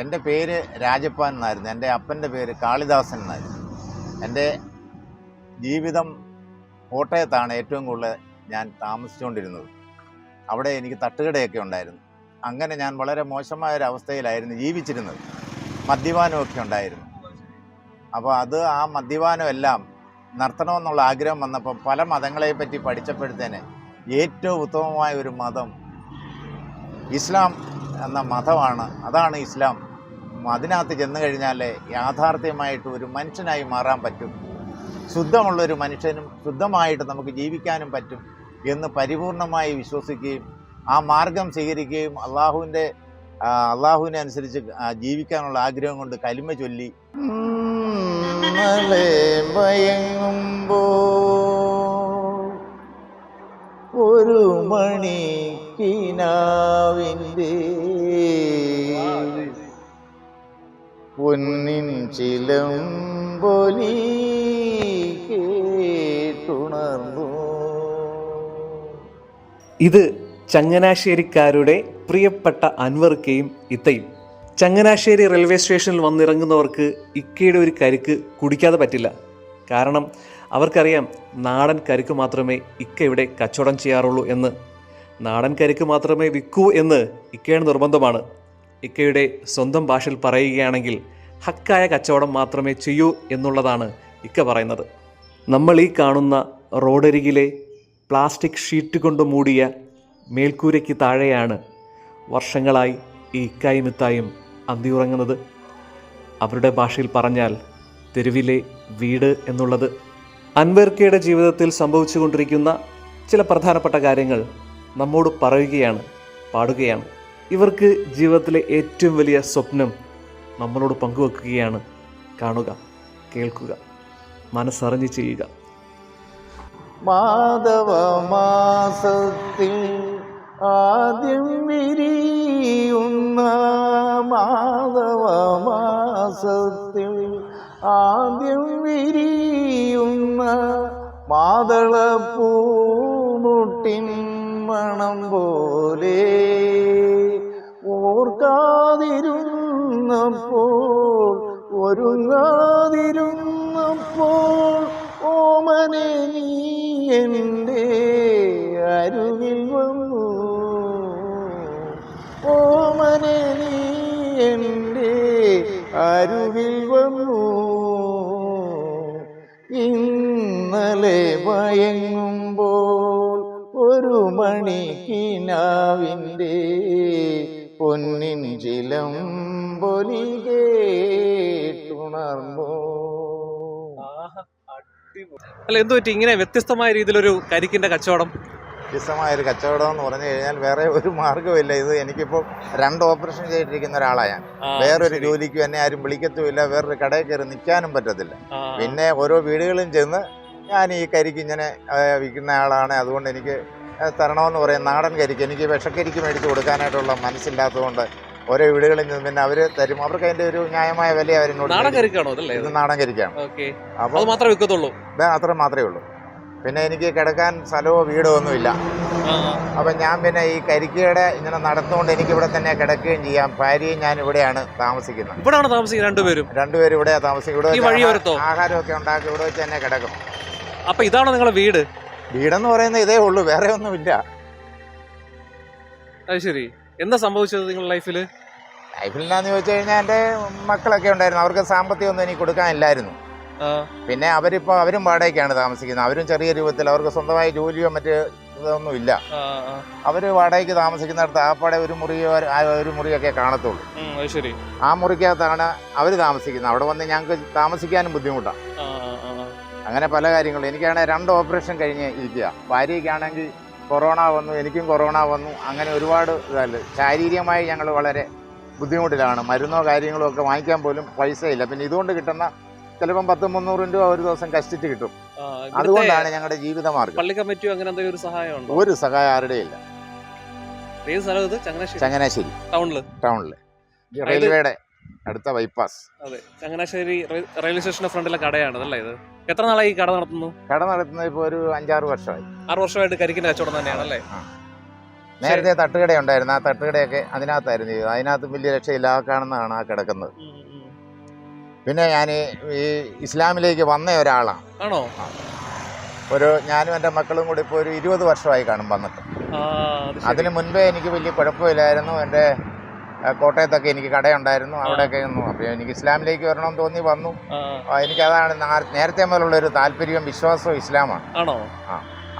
എന്റെ പേര് രാജപ്പാൻ എന്നായിരുന്നു. എന്റെ അപ്പന്റെ പേര് കാളിദാസൻ എന്നായിരുന്നു. എന്റെ ജീവിതം കോട്ടയത്താണ് ഏറ്റവും കൂടുതൽ ഞാൻ താമസിച്ചുകൊണ്ടിരുന്നത്. അവിടെ എനിക്ക് തട്ടുകടയൊക്കെ ഉണ്ടായിരുന്നു. അങ്ങനെ ഞാൻ വളരെ മോശമായ ഒരു അവസ്ഥയിലായിരുന്നു ജീവിച്ചിരുന്നത്. മദ്യപാനമൊക്കെ ഉണ്ടായിരുന്നു. അപ്പോൾ അത് ആ മദ്യപാനമെല്ലാം നടത്തണമെന്നുള്ള ആഗ്രഹം വന്നപ്പോൾ പല മതങ്ങളെ പറ്റി പഠിച്ചപ്പോഴത്തേന് ഏറ്റവും ഉത്തമമായ ഒരു മതം ഇസ്ലാം എന്ന മതമാണ്. അതാണ് ഇസ്ലാം. അതിനകത്ത് ചെന്ന് കഴിഞ്ഞാൽ യാഥാർത്ഥ്യമായിട്ട് ഒരു മനുഷ്യനായി മാറാൻ പറ്റും. ശുദ്ധമുള്ളൊരു മനുഷ്യനും ശുദ്ധമായിട്ട് നമുക്ക് ജീവിക്കാനും പറ്റും എന്ന് പരിപൂർണമായി വിശ്വസിക്കുകയും ആ മാർഗം സ്വീകരിക്കുകയും അള്ളാഹുവിന്റെ അള്ളാഹുവിനെ അനുസരിച്ച് ജീവിക്കാനുള്ള ആഗ്രഹം കൊണ്ട് കലിമ ചൊല്ലി. ഒരു മണിക്കിനാവിന്റെ പൊന്നിൻ ചിലമ്പൊലി കേട്ടുണർന്നു. ഇത് ചങ്ങനാശ്ശേരിക്കാരുടെ പ്രിയപ്പെട്ട അൻവർക്കയും ഇത്തയും. ചങ്ങനാശ്ശേരി റെയിൽവേ സ്റ്റേഷനിൽ വന്നിറങ്ങുന്നവർക്ക് ഇക്കയുടെ ഒരു കരിക്ക് കുടിക്കാതെ പറ്റില്ല. കാരണം അവർക്കറിയാം നാടൻ കരിക്ക് മാത്രമേ ഇക്ക ഇവിടെ കച്ചവടം ചെയ്യാറുള്ളൂ എന്ന്. നാടൻ കരിക്ക് മാത്രമേ വിൽക്കൂ എന്ന് ഇക്കയുടെ നിർബന്ധമാണ്. ഇക്കയുടെ സ്വന്തം ഭാഷയിൽ പറയുകയാണെങ്കിൽ ഹക്കായ കച്ചവടം മാത്രമേ ചെയ്യൂ എന്നുള്ളതാണ് ഇക്ക പറയുന്നത്. നമ്മൾ ഈ കാണുന്ന റോഡരികിലെ പ്ലാസ്റ്റിക് ഷീറ്റ് കൊണ്ട് മൂടിയ മേൽക്കൂരയ്ക്ക് താഴെയാണ് വർഷങ്ങളായി ഈ ഇക്കായും ഇത്തായും അന്തിയുറങ്ങുന്നത് അവരുടെ ഭാഷയിൽ പറഞ്ഞാൽ തെരുവിലെ വീട് എന്നുള്ളത്. അൻവർക്കയുടെ ജീവിതത്തിൽ സംഭവിച്ചുകൊണ്ടിരിക്കുന്ന ചില പ്രധാനപ്പെട്ട കാര്യങ്ങൾ നമ്മോട് പറയുകയാണ് പാടുകയാണ്. ഇവർക്ക് ജീവിതത്തിലെ ഏറ്റവും വലിയ സ്വപ്നം നമ്മളോട് പങ്കുവെക്കുകയാണ്. കാണുക കേൾക്കുക മനസ്സറിഞ്ഞ് ചെയ്യുക. മാധവ മാസത്തിൽ ആദ്യം വിരിയുന്ന മാധവ മാസത്തിൽ ആദ്യം വിരിയുന്ന മാതളപ്പൂമുട്ടിൻ മണം പോലെ ഓർക്കാതിരുന്നപ്പോൾ ഒരുങ്ങാതിരുന്നപ്പോൾ ഓമനെ നീ എന്റെ അരുവിൽ വന്നു. ഓമനെ നീ എന്റെ അരുവിൽ വന്നു. ഇന്നലെ മയങ്ങുമ്പോൾ ഒരു മണിക്കിനാവിന്റെ പൊന്നിൻ ചിലം പൊലി കേട്ടുണർന്നു അല്ല എന്തു പറ്റി? ഇങ്ങനെ വ്യത്യസ്തമായ രീതിയിലൊരു കരിക്കിന്റെ കച്ചവടം? വ്യത്യസ്തമായ ഒരു കച്ചവടം എന്ന് പറഞ്ഞു കഴിഞ്ഞാൽ വേറെ ഒരു മാർഗമില്ല ഇത് എനിക്കിപ്പോൾ രണ്ട് ഓപ്പറേഷൻ ചെയ്തിരിക്കുന്ന ഒരാളാണ് ഞാൻ. വേറൊരു ജോലിക്ക് എന്നെ ആരും വിളിക്കത്തുമില്ല. വേറൊരു കടയിൽ കയറി നിൽക്കാനും പറ്റത്തില്ല. പിന്നെ ഓരോ വീടുകളിലും ചെന്ന് ഞാൻ ഈ കരിക്ക് ഇങ്ങനെ വിൽക്കുന്ന ആളാണ്. അതുകൊണ്ട് എനിക്ക് തരണമെന്ന് പറയാം നാടൻ കരിക്ക് എനിക്ക് വിഷക്കരിക്ക് മേടിച്ച് കൊടുക്കാനായിട്ടുള്ള മനസ്സില്ലാത്തതുകൊണ്ട് ഓരോ വീടുകളിൽ നിന്ന് പിന്നെ അവർ തരും. അവർക്ക് അതിന്റെ ഒരു ന്യായമായ വില അവരോട് നാടൻ. കരിക്കാണോ അതല്ലേ? ഇത് നാടൻ കരിക്കാണ്. അപ്പോൾ അത് മാത്രമേ വിൽക്കത്തുള്ളൂ? അത്ര മാത്രമേ ഉള്ളൂ. പിന്നെ എനിക്ക് കിടക്കാൻ സ്ഥലമോ വീടോ ഒന്നുമില്ല അപ്പം ഞാൻ പിന്നെ ഈ കരിക്കയുടെ ഇങ്ങനെ നടന്നുകൊണ്ട് എനിക്ക് ഇവിടെ തന്നെ കിടക്കുകയും ചെയ്യാം. ഭാര്യയും ഞാൻ ഇവിടെയാണ് താമസിക്കുന്നത്. ഇവിടെയാണ് താമസിക്കുന്നത് രണ്ടുപേരും രണ്ടുപേരും ഇവിടെ താമസിക്കുന്നത് ഇവിടെ ആഹാരമൊക്കെ ഉണ്ടാക്കി ഇവിടെ വെച്ച് തന്നെ കിടക്കും. അപ്പൊ ഇതാണ് നിങ്ങളുടെ വീട്? വീടെന്ന് പറയുന്നത് ഇതേ ഉള്ളൂ. വേറെ ഒന്നുമില്ല. അത് ശരി. എന്താ സംഭവിച്ചത് നിങ്ങളുടെ ലൈഫിൽ ലൈഫിൽ എന്നാന്ന് ചോദിച്ചു കഴിഞ്ഞാൽ എന്റെ മക്കളൊക്കെ ഉണ്ടായിരുന്നു. അവർക്ക് സാമ്പത്തികമൊന്നും എനിക്ക് കൊടുക്കാനില്ലായിരുന്നു. പിന്നെ അവരിപ്പോ അവരും വാടകയ്ക്കാണ് താമസിക്കുന്നത്. അവരും ചെറിയ രൂപത്തിൽ അവർക്ക് സ്വന്തമായി ജോലിയോ മറ്റ് ഇതൊന്നും ഇല്ല. അവർ വാടകയ്ക്ക് താമസിക്കുന്നിടത്ത് ആപ്പാടെ ഒരു മുറിയോ ഒരു മുറിയൊക്കെ കാണത്തുള്ളൂ. ശരി. ആ മുറിക്കകത്താണ് അവർ താമസിക്കുന്നത്. അവിടെ വന്ന് ഞങ്ങൾക്ക് താമസിക്കാനും ബുദ്ധിമുട്ടാണ്. അങ്ങനെ പല കാര്യങ്ങളും. എനിക്കാണെങ്കിൽ രണ്ട് ഓപ്പറേഷൻ കഴിഞ്ഞ് ഇരിക്കുക. ഭാര്യയ്ക്കാണെങ്കിൽ കൊറോണ വന്നു എനിക്കും കൊറോണ വന്നു. അങ്ങനെ ഒരുപാട് ഇതല്ല. ശാരീരികമായി ഞങ്ങൾ വളരെ ബുദ്ധിമുട്ടിലാണ്. മരുന്നോ കാര്യങ്ങളോ ഒക്കെ വാങ്ങിക്കാൻ പോലും പൈസയില്ല. പിന്നെ ഇതുകൊണ്ട് കിട്ടുന്ന ചിലപ്പം പത്ത് മുന്നൂറ് രൂപ ഒരു ദിവസം കഷ്ടിച്ച് കിട്ടും. അതുകൊണ്ടാണ് ഞങ്ങളുടെ ജീവിതമാർഗം പള്ളി കമ്മിറ്റിയോ അങ്ങനെ എന്തെങ്കിലും ഒരു സഹായം ഒരു സഹായം ആരുടെയും ഇല്ല. ചങ്ങനാശ്ശേരി. ടൗണിൽ. ടൗണിൽ റെയിൽവേയുടെ അടുത്ത ബൈപ്പാസ്. അതെ ചങ്ങനാശ്ശേരി റെയിൽവേ സ്റ്റേഷന്റെ ഫ്രണ്ടിലെ കടയാണ് അതല്ലേ ഇത്? എത്ര നാളായി കട നടത്തുന്നു? കട നടത്തുന്നത് ഇപ്പോൾ ഒരു അഞ്ചാറ് വർഷമായി. ആറ് വർഷമായിട്ട് കരിക്കിന്റെ കച്ചവടം തന്നെയാണ് അല്ലേ ആ. നേരത്തെ തട്ടുകട ഉണ്ടായിരുന്നു. ആ തട്ടുകടയൊക്കെ അതിനകത്തായിരുന്നു. ചെയ്തത് അതിനകത്ത് വലിയ രക്ഷയില്ല. ആ കാണുന്നതാണ് ആ കിടക്കുന്നത്. പിന്നെ ഞാൻ ഈ ഇസ്ലാമിലേക്ക് വന്ന ഒരാളാണ്. ആണോ? ഒരു ഞാനും എന്റെ മക്കളും കൂടി ഇപ്പോൾ ഒരു ഇരുപത് വർഷമായി കാണും വന്നിട്ട്. ആ. അതിന് മുൻപേ എനിക്ക് വലിയ കുഴപ്പമില്ലായിരുന്നു. എന്റെ കോട്ടയത്തൊക്കെ എനിക്ക് കടയുണ്ടായിരുന്നു. അവിടെയൊക്കെ നിന്നു. അപ്പോൾ എനിക്ക് ഇസ്ലാമിലേക്ക് വരണമെന്ന് തോന്നി വന്നു. ആ, ആ, എനിക്കതാണ് നേരത്തെ മുതലുള്ളൊരു താല്പര്യവും വിശ്വാസവും ഇസ്ലാമാണ്. ആണോ?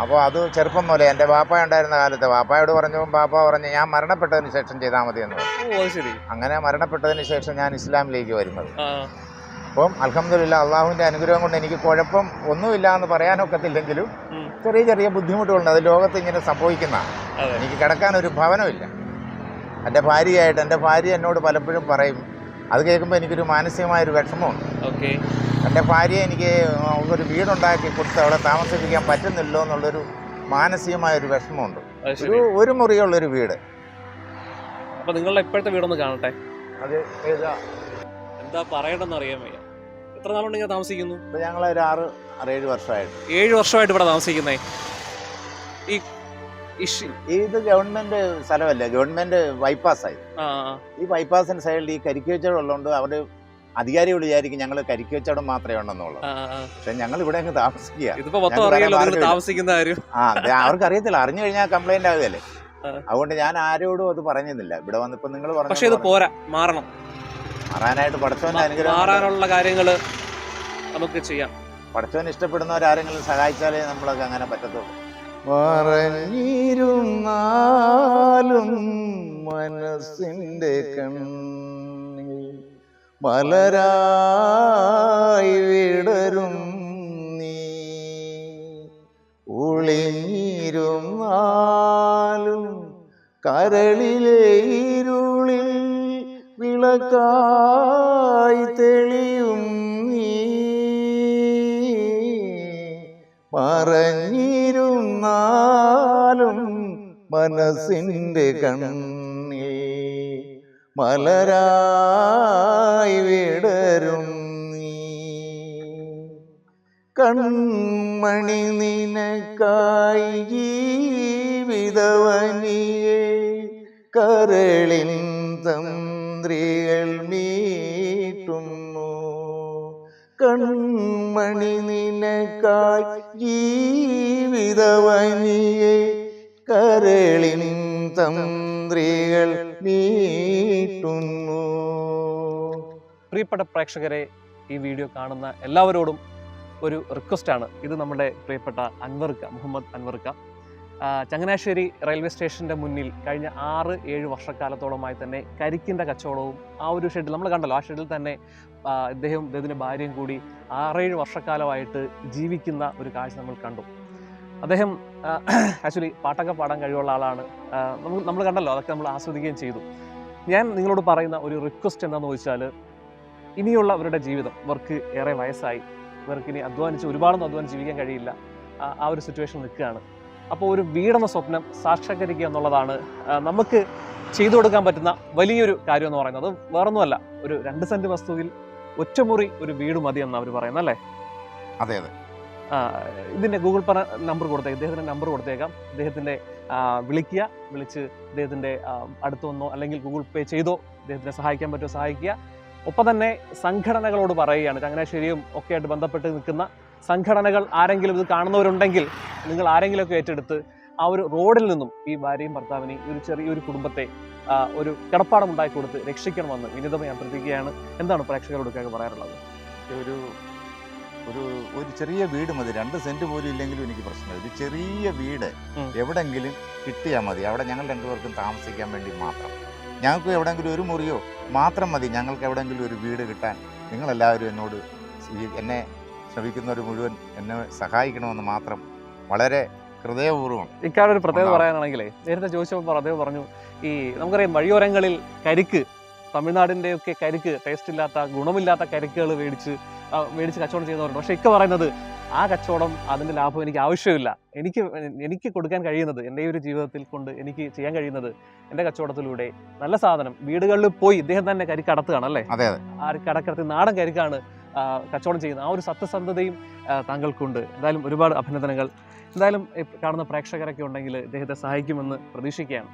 അപ്പോൾ അത് ചെറുപ്പം മുതലേ എന്റെ വാപ്പ ഉണ്ടായിരുന്ന കാലത്ത് വാപ്പായോട് പറഞ്ഞു വാപ്പ പറഞ്ഞു ഞാൻ മരണപ്പെട്ടതിന് ശേഷം ചെയ്താൽ മതി എന്ന് പറഞ്ഞു അങ്ങനെ മരണപ്പെട്ടതിന് ശേഷം ഞാൻ ഇസ്ലാമിലേക്ക് വരുന്നത്. അപ്പം അലഹമ്മദില്ല അള്ളാഹുവിന്റെ അനുഗ്രഹം കൊണ്ട് എനിക്ക് കുഴപ്പം ഒന്നുമില്ല എന്ന് പറയാനൊക്കത്തില്ലെങ്കിലും. ചെറിയ ചെറിയ ബുദ്ധിമുട്ടുകളുണ്ട്. അത് ലോകത്ത് ഇങ്ങനെ സംഭവിക്കുന്ന എനിക്ക് കിടക്കാൻ ഒരു ഭവനമില്ല. എന്റെ ഭാര്യയായിട്ട് എന്റെ ഭാര്യ എന്നോട് പലപ്പോഴും പറയും അത് കേൾക്കുമ്പോൾ എനിക്കൊരു മാനസികമായൊരു വിഷമമുണ്ട്. ഓക്കെ. എന്റെ ഭാര്യ എനിക്ക് ഒരു വീടുണ്ടാക്കി കൊടുത്ത് അവിടെ താമസിപ്പിക്കാൻ പറ്റുന്നില്ലോ എന്നുള്ളൊരു മാനസികമായൊരു വിഷമമുണ്ട്. ഒരു ഒരു മുറിയുള്ളൊരു വീട്. അപ്പൊ നിങ്ങളുടെ ഇപ്പോഴത്തെ വീടൊന്ന് കാണട്ടെ? അത് ഏതാ? എന്താ പറയണമെന്ന് അറിയാൻ വയ്യ. എത്ര നാളുകൊണ്ട് ഇങ്ങനെ താമസിക്കുന്നു? ഞങ്ങൾ ഞങ്ങളൊരു ആറ് ഏഴ് വർഷമായിട്ട്. ഏഴ് വർഷമായിട്ട് ഇവിടെ താമസിക്കുന്നേ. ഈ ഇഷ് ഇത് ഗവൺമെന്റ് സ്ഥലമല്ല ഗവൺമെന്റ് ബൈപ്പാസായി ഈ ബൈപ്പാസിന്റെ സൈഡിൽ ഈ കരിക്ക് ഉള്ളതുകൊണ്ട് അവർ അധികാരികൾ വിചാരിക്കും ഞങ്ങൾ കരിക്ക് മാത്രമേ ഉണ്ടെന്നുള്ളത്. പക്ഷെ ഞങ്ങൾ ഇവിടെ അങ്ങ് താമസിക്കുക താമസിക്കുന്ന കാര്യം. ആ അവർക്ക് അറിയത്തില്ല അറിഞ്ഞു കഴിഞ്ഞാൽ കംപ്ലൈന്റ് ആകുകയല്ലേ അതുകൊണ്ട് ഞാൻ ആരോടും അത് പറഞ്ഞിരുന്നില്ല. ഇവിടെ വന്നിപ്പോ നിങ്ങൾ പറഞ്ഞു ഇത് പോരാ മാറണം. മാറാനായിട്ട് പഠിച്ചവന്റെ അനുഗ്രഹം മാറാനുള്ള കാര്യങ്ങൾ നമുക്ക് ചെയ്യാം. പഠിച്ചവൻ ഇഷ്ടപ്പെടുന്നവരാരെങ്കിലും സഹായിച്ചാലേ നമ്മളൊക്കെ അങ്ങനെ പറ്റത്തുള്ളൂ. പറഞ്ഞിരുന്നാലും മനസ്സിന്റെ കണ്ണിൽ മലരായി വിടരും നീ. ഒളിഞ്ഞിരുന്നാലും കരളിലെ ഇരുളിൽ വിളക്കായി തെളിയും നീ. മറഞ്ഞിരുന്നാലും മനസ്സിന്റെ കണ്ണിൽ മലരായി വിടരും നീ. കൺമണി നിനക്കായി ജീവിതവനിയെ കരളിൻ തന്ത്രികൾ മീട്ടുന്നു കൺമണി നിനക്കായി ജീവിതവനിയെ കരളിൻ തന്ത്രികൾ നീട്ടുന്നു. പ്രിയപ്പെട്ട പ്രേക്ഷകരെ ഈ വീഡിയോ കാണുന്ന എല്ലാവരോടും ഒരു റിക്വസ്റ്റ് ആണ്. ഇത് നമ്മുടെ പ്രിയപ്പെട്ട അൻവർക്ക മുഹമ്മദ് അൻവർക്ക. ചങ്ങനാശ്ശേരി റെയിൽവേ സ്റ്റേഷന്റെ മുന്നിൽ കഴിഞ്ഞ ആറ് ഏഴ് വർഷക്കാലത്തോളമായി തന്നെ കരിക്കിന്റെ കച്ചവടവും ആ ഒരു ഷെഡിൽ നമ്മൾ കണ്ടല്ലോ ആ ഷെഡിൽ തന്നെ ഇദ്ദേഹം ഇദ്ദേഹത്തിന്റെ ഭാര്യയും കൂടി ആറേഴ് വർഷക്കാലമായിട്ട് ജീവിക്കുന്ന ഒരു കാഴ്ച നമ്മൾ കണ്ടു. അദ്ദേഹം ആക്ച്വലി പാട്ടൊക്കെ പാടാൻ കഴിവുള്ള ആളാണ്. നമുക്ക് നമ്മൾ കണ്ടല്ലോ അതൊക്കെ നമ്മൾ ആസ്വദിക്കുകയും ചെയ്തു. ഞാൻ നിങ്ങളോട് പറയുന്ന ഒരു റിക്വസ്റ്റ് എന്താണെന്ന് ചോദിച്ചാൽ ഇനിയുള്ള അവരുടെ ജീവിതം ഇവർക്ക് ഏറെ വയസ്സായി. ഇവർക്ക് ഇനി അധ്വാനിച്ച് ഒരുപാടൊന്നും അധ്വാനിച്ച് ജീവിക്കാൻ കഴിയില്ല. ആ- ഒരു സിറ്റുവേഷൻ നിൽക്കുകയാണ്. അപ്പോൾ ഒരു വീടെന്ന സ്വപ്നം സാക്ഷാത്കരിക്കുക എന്നുള്ളതാണ് നമുക്ക് ചെയ്തു കൊടുക്കാൻ പറ്റുന്ന വലിയൊരു കാര്യം എന്ന് പറയുന്നത്. വേറൊന്നുമല്ല ഒരു രണ്ട് സെന്റ് വസ്തുവിൽ ഒറ്റമുറി ഒരു വീട് മതി എന്ന് അവർ അല്ലേ? അതെ അതെ. ആ, ഇതിന്റെ ഗൂഗിൾ പേ നമ്പർ കൊടുത്തേക്കാം. ഇദ്ദേഹത്തിന്റെ നമ്പർ കൊടുത്തേക്കാം. ഇദ്ദേഹത്തിന്റെ വിളിക്കുക. വിളിച്ച് ഇദ്ദേഹത്തിന്റെ അടുത്തു വന്നോ അല്ലെങ്കിൽ ഗൂഗിൾ പേ ചെയ്തോ ഇദ്ദേഹത്തിനെ സഹായിക്കാൻ പറ്റുമോ സഹായിക്കുക. ഒപ്പം തന്നെ സംഘടനകളോട് പറയുകയാണ്. ചങ്ങനാശ്ശേരിയും ഒക്കെ ആയിട്ട് ബന്ധപ്പെട്ട് നിൽക്കുന്ന സംഘടനകൾ ആരെങ്കിലും ഇത് കാണുന്നവരുണ്ടെങ്കിൽ നിങ്ങൾ ആരെങ്കിലുമൊക്കെ ഏറ്റെടുത്ത് ആ ഒരു റോഡിൽ നിന്നും ഈ ഭാര്യയും ഭർത്താവിനെയും ഒരു ചെറിയൊരു കുടുംബത്തെ ഒരു കിടപ്പാടം ഉണ്ടാക്കി കൊടുത്ത് രക്ഷിക്കണമെന്ന് വിനിതമായി അഭ്യർത്ഥിക്കുകയാണ്. എന്താണ് പ്രേക്ഷകരോടൊക്കെ പറയാറുള്ളത് ഒരു ഒരു ഒരു ചെറിയ വീട് മതി. രണ്ട് സെന്റ് പോലും ഇല്ലെങ്കിലും എനിക്ക് പ്രശ്നമില്ല. ഒരു ചെറിയ വീട് എവിടെങ്കിലും കിട്ടിയാൽ മതി. അവിടെ ഞങ്ങൾ രണ്ടുപേർക്കും താമസിക്കാൻ വേണ്ടി മാത്രം. ഞങ്ങൾക്ക് എവിടെയെങ്കിലും ഒരു മുറിയോ മാത്രം മതി. ഞങ്ങൾക്ക് എവിടെയെങ്കിലും ഒരു വീട് കിട്ടാൻ. നിങ്ങളെല്ലാവരും എന്നോട് ഈ- എന്നെ ശ്രമിക്കുന്നവർ മുഴുവൻ എന്നെ സഹായിക്കണമെന്ന് മാത്രം വളരെ ഹൃദയപൂർവം ഇക്കാരുടെ ഒരു പ്രത്യേകത. പറയാനാണെങ്കിലേ നേരത്തെ ചോദിച്ചപ്പോൾ അദ്ദേഹം പറഞ്ഞു ഈ നമുക്കറിയാം വഴിയോരങ്ങളിൽ കരിക്ക് തമിഴ്നാടിന്റെയൊക്കെ കരിക്ക് ടേസ്റ്റ് ഇല്ലാത്ത ഗുണമില്ലാത്ത കരിക്കുകൾ മേടിച്ച് മേടിച്ച് കച്ചവടം ചെയ്യുന്നവരുണ്ട്. പക്ഷെ ഇക്ക പറയുന്നത് ആ കച്ചവടം അതിന്റെ ലാഭം എനിക്ക് ആവശ്യമില്ല. എനിക്ക് എനിക്ക് കൊടുക്കാൻ കഴിയുന്നത് എന്റെ ഒരു ജീവിതത്തിൽ കൊണ്ട് എനിക്ക് ചെയ്യാൻ കഴിയുന്നത് എന്റെ കച്ചവടത്തിലൂടെ നല്ല സാധനം. വീടുകളിൽ പോയി ഇദ്ദേഹം തന്നെ കരി കടത്തുകയാണ് അല്ലേ? ആ കടക്കടത്തി നാടൻ കരിക്കാണ് കച്ചവടം ചെയ്യുന്നത്. ആ ഒരു സത്യസന്ധതയും താങ്കൾക്കുണ്ട്. എന്തായാലും ഒരുപാട് അഭിനന്ദനങ്ങൾ. എന്തായാലും കാണുന്ന പ്രേക്ഷകരൊക്കെ ഉണ്ടെങ്കിൽ ഇദ്ദേഹത്തെ സഹായിക്കുമെന്ന് പ്രതീക്ഷിക്കുകയാണ്.